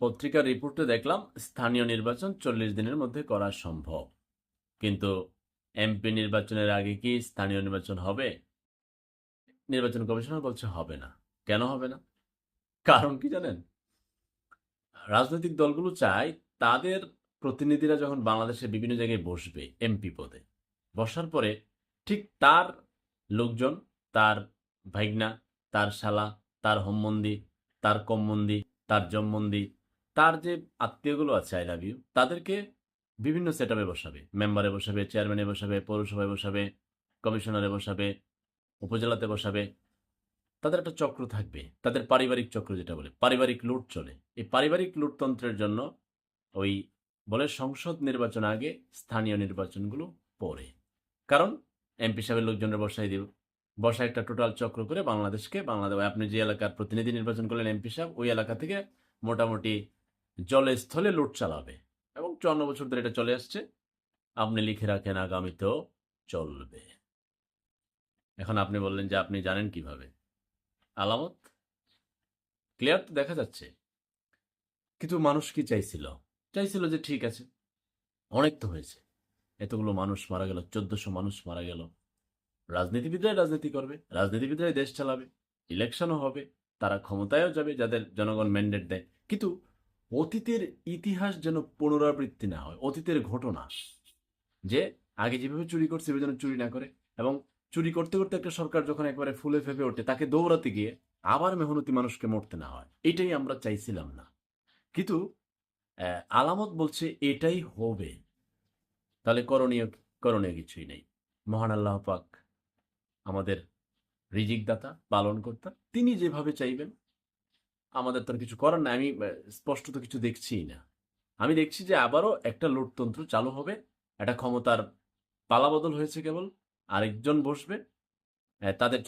পত্রিকার রিপোর্টে দেখলাম স্থানীয় নির্বাচন চল্লিশ দিনের মধ্যে করা সম্ভব। কিন্তু এমপি নির্বাচনের আগে কি স্থানীয় নির্বাচন হবে? নির্বাচন কমিশনার বলছে হবে না। কেন হবে না? কারণ কি জানেন? রাজনৈতিক দলগুলো চায় তাদের প্রতিনিধিরা যখন বাংলাদেশে বিভিন্ন জায়গায় বসবে এমপি পদে, বসার পরে ঠিক তার লোকজন, তার ভাইগনা তার শালা, তার হোম হোমমন্দি তার কমমন্দি তার জমমন্দি তার যে আত্মীয়গুলো আছে আই লাভ ইউ তাদেরকে বিভিন্ন সেট বসাবে। মেম্বারে বসাবে চেয়ারম্যানে বসাবে পৌরসভায় বসাবে কমিশনারে বসাবে উপজেলাতে বসাবে। তাদের একটা চক্র থাকবে। তাদের পারিবারিক চক্র যেটা বলে, পারিবারিক লুট চলে। এই পারিবারিক লুটতন্ত্রের জন্য ওই বলে সংসদ নির্বাচন আগে স্থানীয় নির্বাচনগুলো পরে। কারণ এমপি সাহেবের লোকজনের বসাই দিব। বসা একটা টোটাল চক্র করে বাংলাদেশকে, বাংলাদেশ আপনি যে এলাকার প্রতিনিধি নির্বাচন করলেন এমপি সাহেব, ওই এলাকা থেকে মোটামুটি জলে স্থলে লুট চালাবে এবং চুয়ান্ন বছর ধরে এটা চলে আসছে। আপনি লিখে রাখেন আগামীতেও চলবে। এখন আপনি বললেন যে আপনি জানেন কীভাবে। আলামত? ক্লিয়ার তো দেখা যাচ্ছে। কিন্তু মানুষ কি চাইছিল? চাইছিল যে ঠিক আছে, অনেক তো হয়েছে। এতগুলো মানুষ মারা গেল, চোদ্দশো মানুষ মারা গেল। রাজনীতিবিদরাই রাজনীতি করবে, রাজনীতিবিদরাই দেশ চালাবে, ইলেকশনও হবে, তারা ক্ষমতায়ও যাবে যাদের জনগণ ম্যান্ডেট দেয়। কিন্তু অতীতের ইতিহাস যেন পুনরাবৃত্তি না হয়, অতীতের ঘটনা। যে আগে যেভাবে চুরি করছে, সেভাবে যেন চুরি না করে। এবং চুরি করতে করতে একটা সরকার যখন একবারে ফুলে ফেপে ওঠে, তাকে দৌড়াতে গিয়ে আবার মেহনতি মানুষকে মরতে না হয়। এটাই আমরা চাইছিলাম না। কিন্তু আলামত বলছে এটাই হবে। তাহলে করণীয় করণীয় কিছুই নেই। মহান আল্লাহ পাক আমাদের রিজিক দাতা পালন কর্তা তিনি যেভাবে চাইবেন আমাদের তো কিছু করার নাই। আমি স্পষ্ট তো কিছু দেখছিই না। আমি দেখছি যে আবারও একটা লুটতন্ত্র চালু হবে। একটা ক্ষমতার পালাবদল হয়েছে কেবল। আরেকজন বসবে। তাদের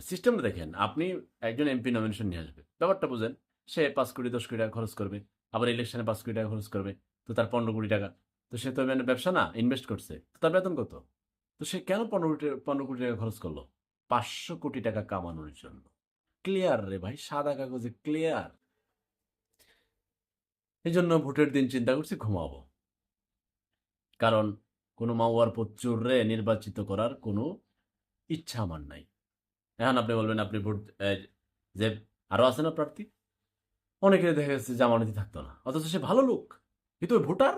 সিস্টেমটা দেখেন। আপনি একজন এমপি নমিনেশন নিয়ে আসবে। ব্যাপারটা বুঝেন। সে পাঁচ কোটি, দশ কোটি টাকা খরচ করবে। আবার ইলেকশনে পাঁচ কোটি টাকা খরচ করবে। তো তার পনেরো কোটি টাকা। তো সে তো মানে ব্যবসা না ইনভেস্ট করছে। তার বেতন কত? তো সে কেন পনেরো কোটি পনেরো কোটি টাকা খরচ করল? পাঁচশো কোটি টাকা কামানোর জন্য। ক্লিয়ার রে ভাই, সাদা কাগজে ক্লিয়ার এই জন্য ভোটের দিন চিন্তা করছি ঘুমাবো। কারণ কোনো মাওয়ার প্রচুর রে নির্বাচিত করার কোনো ইচ্ছা আমার নাই। এখন আপনি বলবেন, আপনি ভোট যে আরও আছে না প্রার্থী? অনেকে দেখা গেছে জামানতি থাকতো না। অথচ সে ভালো লোক। কিন্তু ভোটার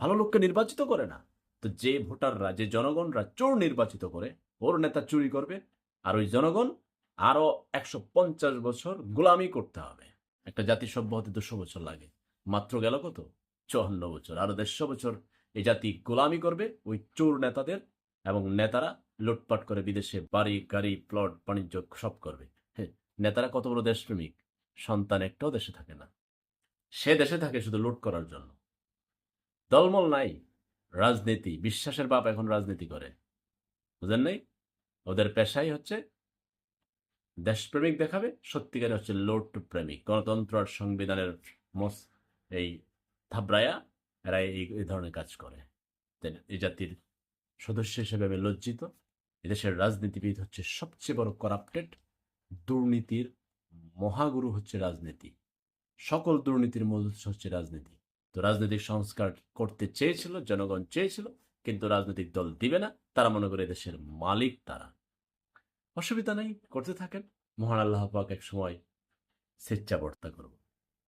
ভালো লোককে নির্বাচিত করে না। তো যে ভোটাররা, যে জনগণরা চোর নির্বাচিত করে, ওর নেতা চুরি করবে। আর ওই জনগণ আরও একশো পঞ্চাশ বছর গোলামি করতে হবে। একটা জাতি সভ্য হতে দুশো বছর লাগে। মাত্র গেল কত? চুয়ান্ন বছর। আরও দেড়শো বছর এই জাতি গোলামি করবে ওই চোর নেতাদের এবং নেতারা লুটপাট করে বিদেশে বাড়ি, গাড়ি, প্লট, বাণিজ্য সব করবে। হ্যাঁ নেতারা কত বড় দেশপ্রেমিক? সন্তান একটাও দেশে থাকে না। সে দেশে থাকে শুধু লুট করার জন্য। দলমল নাই। রাজনীতি, বিশ্বাসের বাপ এখন রাজনীতি করে। বুঝেন নাই? ওদের পেশাই হচ্ছে দেশপ্রেমিক দেখাবে, সত্যিকারে হচ্ছে লোট প্রেমিক। গণতন্ত্র আর সংবিধানের মস, এই থাবরায়া এরা এই ধরনের কাজ করে। এই জাতির সদস্য হিসেবে আমি লজ্জিত। এদেশের রাজনীতিবিদ হচ্ছে সবচেয়ে বড় করাপ্টেড দুর্নীতির মহাগুরু হচ্ছে রাজনীতি। সকল দুর্নীতির মূল হচ্ছে রাজনীতি। তো রাজনৈতিক সংস্কার করতে চেয়েছিল, জনগণ চেয়েছিল, কিন্তু রাজনৈতিক দল দিবে না। তারা মনে করে দেশের মালিক তারা। অসুবিধা নেই করতে থাকেন। মহান আল্লাহ পাক এক সময় স্বেচ্ছাবর্তা করব